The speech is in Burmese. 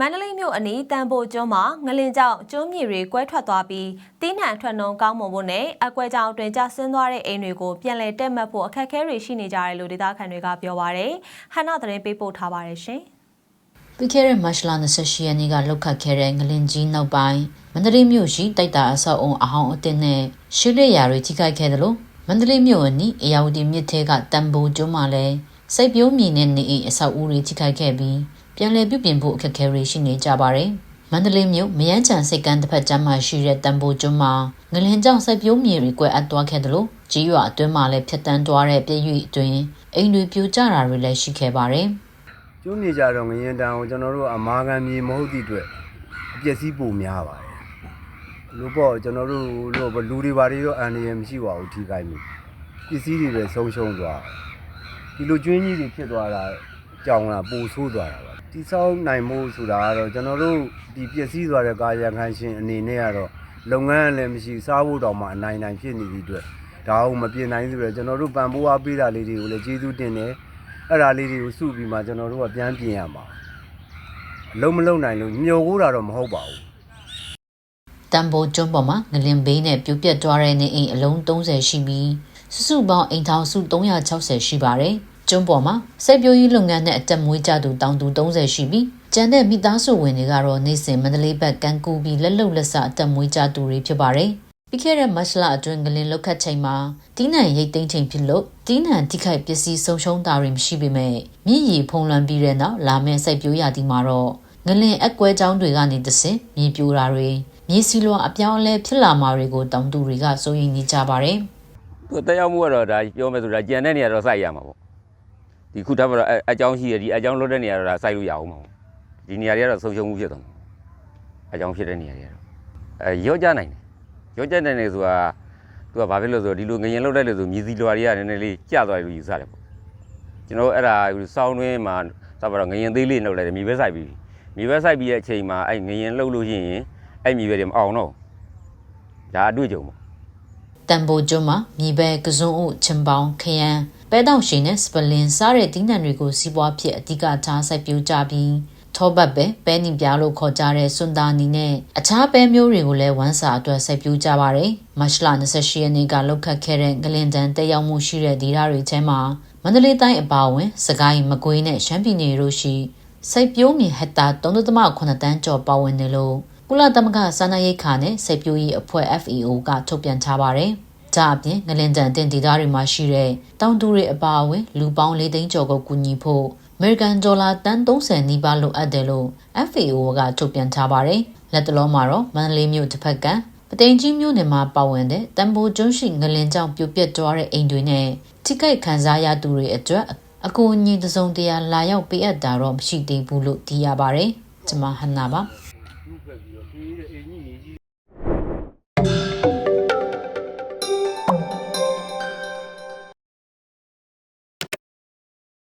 မန္တလေးမြို့အနီးတန်ဖိုကျွန်းမှာငလင်ကြောင့်ကျွန်းမြေတွေကွဲထွက်သွားပြီးတီးနှံထွက်နှုံကောင်းမွန်ဖို့နဲ့အကွဲကြောင်တွင်ကျဆင်းသွားတဲ့အိမ်တွေကိုပြန်လည်တက်မှတ်ဖို့အခက်အခဲတွေရှိနေကြတယ်လို့ဒေသခံတွေကပြောပါရယ်ဟန်နာသတင်းပေးပို့ထားပါတယ်ရှင်ပြီးခဲ့တဲ့မတ်လ28ရက်နေ့ကလောက်ခတ်ခဲ့တဲ့ငလင်ကြီးနောက်ပိုင်းမန္တလေးမြို့ရှိတိုက်တာအဆောက်အုံအဟောင်းအသစ်နဲ့ရှစ်လက်ရာတွေထိခိုက်ခဲ့တယ်လို့မန္တလေးမြို့အနီးအရာဝတီမြစ်ထဲကတန်ဖိုကျွန်းမှာလည်းစိတ်ပြိုးမြင်တဲ့နေအိမ်အဆောက်အဦတွေထိခိုက်ခဲ့ပြီး ပြန်လည်ပြုပြင်ဖို့အခက်အခဲတွေရှိနေကြပါတယ်။မန္တလေးမြို့မယန်းချံစိတ်ကမ်းတစ်ဖက်ကျမ်းမှာရှိတဲ့တန်ဖိုကျွန်းမှာငလင်ကြောင့်စိတ်ပြိုးမြေတွေကွဲအပ်သွားခဲ့တယ်လို့ကြီးရွာအတွင်းမှာလည်းဖြတ်တန်းသွားတဲ့ပြည့်ရွေအတွင်းအိမ်တွေပြိုကျတာတွေလည်းရှိခဲ့ပါတယ်။ကျွန်းမြေကြတော့ငရင်တန်ကိုကျွန်တော်တို့အမာခံမြေမဟုတ်သည့်အတွက်အပျက်စီးပုံများပါတယ်လူပေါ့ကျွန်တော်တို့လို့လူတွေဘာတွေတော့အန်ရယ်မရှိပါဘူးထိခိုက်မှုပစ္စည်းတွေလည်းဆုံးရှုံးသွားဒီလိုကျွင်းကြီးတွေဖြစ်သွားတာကြောင်လာပိုဆိုးသွားတာပါ တိဆောက်နိုင်မှုဆိုတာကတော့ကျွန်တော်တို့ဒီပျက်စီးသွားတဲ့ကာယခံရှင်အနေနဲ့ကတော့လုပ်ငန်းလည်းမရှိစားဖို့တောင်မှအနိုင်နိုင်ဖြစ်နေသည့်အတွက်ဒါအောင်မပြင်နိုင်သေးဘူးကျွန်တော်တို့ပံပိုးအားပေးတာလေးတွေကိုလည်းကျေးဇူးတင်တယ်အဲ့ဒါလေးတွေကိုစုပြီးမှကျွန်တော်တို့ကပြန်ပြင်ရမှာအလုံးမလုံးနိုင်လို့မျောကိုးတာတော့မဟုတ်ပါဘူးတန်ဖိုကျွန်းပေါ်မှာငလင်ဘေးနဲ့ပြိုပြက်သွားတဲ့နေအိမ်အလုံး30ရှိပြီးစုစုပေါင်းအိမ်ထောင်စု360ရှိပါတယ်။ ကျွန်းပေါ်မှာစိုက်ပျိုးရေးလုပ်ငန်းနဲ့အတက်မွေးကြသူတောင်သူ30ရှိပြီးကျန်တဲ့မိသားစုဝင်တွေကတော့နေစဉ်မန္တလေးဘက်ကန်ကူပြီးလက်လုံလက်ဆအတက်မွေးကြသူတွေဖြစ်ပါတယ်။ပြီးခဲ့တဲ့မတ်လအတွင်းငလင်လောက်ခတ်ချိန်မှာတီးနှံရိတ်သိမ်းချိန်ဖြစ်လို့တီးနှံတိခိုက်ပစ္စည်းဆုံးရှုံးတာတွေမရှိပေမဲ့မြင့်ရီဖုံးလွှမ်းပြီးတဲ့နောက်လာမယ့်စိုက်ပျိုးရသည်မှာတော့ငလင်အကွဲကြောင်းတွေကနေတဆင့်မြေပြိုတာတွေမြေစီလွန်အပြောင်းအလဲဖြစ်လာမှာတွေကိုတောင်သူတွေကစိုးရိမ်နေကြပါတယ်သူတက်ရောက်မှုကတော့ဒါပြောမယ်ဆိုတာကြံတဲ့နေရာတော့စိုက်ရမှာပေါ့ ဒီခုထားပါတော့အအကြောင်းရှိရဒီအကြောင်းလွတ်တဲ့နေရာတော့ဒါစိုက်လို့ရအောင်မှာပေါ့ဒီနေရာတွေကတော့ဆုံးရှုံးမှုဖြစ်သွားမှာအကြောင်းဖြစ်တဲ့နေရာတွေကတော့အဲရော့ကြနိုင်တယ်ရော့ကြနိုင်တယ်ဆိုတာသူကဘာဖြစ်လို့ဆိုတော့ဒီလိုငရင်လောက်တဲ့လို့ဆိုမြည်စီလွာတွေကနည်းနည်းလေးကျသွားတယ်လို့ယူဆတယ်ပေါ့ကျွန်တော်အဲ့ဒါစောင်းတွင်းမှာသဘာတော့ငရင်သေးလေးနှုတ်လိုက်တယ်မြေပဲစိုက်ပြီးမြေပဲစိုက်ပြီးတဲ့အချိန်မှာအဲ့ငရင်လှုပ်လို့ရှိရင်အဲ့မြေပဲတွေမအောင်တော့ဒါအတွေ့အကြုံပေါ့။တန်ဖိုကျွန်းမှာမြေပဲကစွန်းဥချင်ပေါင်ခရမ်း ပဲတောင်ရှင်နဲ့စပလင်စားတဲ့တင်းနှံတွေကိုစီးပွားဖြစ်အဓိကထားစိုက်ပျိုးကြပြီးထောပတ်ပဲပဲနီပြားလို့ခေါ်ကြတဲ့စွန်သားနီနဲ့အခြားပဲမျိုးတွေကိုလည်းဝမ်းစာအတွက်စိုက်ပျိုးကြပါတယ်။မတ်လ28ရက်နေ့ကလောက်ခတ်ခဲ့တဲ့ဂလင်တန်တက်ရောက်မှုရှိတဲ့ဒေသတွေထဲမှာမန္တလေးတိုင်းအပါအဝင်စကိုင်းမကွေးနဲ့ရှမ်းပြည်နယ်တို့ရှိစိုက်ပျိုးမြေဟက်တာ3.8တန်းကျော်ပါဝင်တယ်လို့ကုလသမဂ္ဂစာနာရေးခါနဲ့စိုက်ပျိုးရေးအဖွဲ့ FEO ကထုတ်ပြန်ထားပါတယ်။ ဒါအပြင်ငလင်တန်တင်ဒေသတွေမှာရှိတဲ့တောင်သူတွေအပါအဝင်လူပေါင်း၄သိန်းကျော်ကိုကူညီဖို့အမေရိကန်ဒေါ်လာတန်30နီးပါးလိုအပ်တယ်လို့ FAO ကထုတ်ပြန်ထားပါတယ်။လက်တလုံးမှာတော့မန္တလေးမြို့တစ်ဖက်ကပသိမ်ကြီးမြို့နယ်မှာပါဝင်တဲ့တန်ဖိုကျွန်းရှိငလင်ကြောင့်ပြိုပျက်သွားတဲ့အိမ်တွေနဲ့ထိခိုက်ခံစားရသူတွေအတွက်အကူအညီတစုံတရာလာရောက်ပေးအပ်တာတော့မရှိသေးဘူးလို့သိရပါတယ်။ကျွန်မဟန်နာပါ။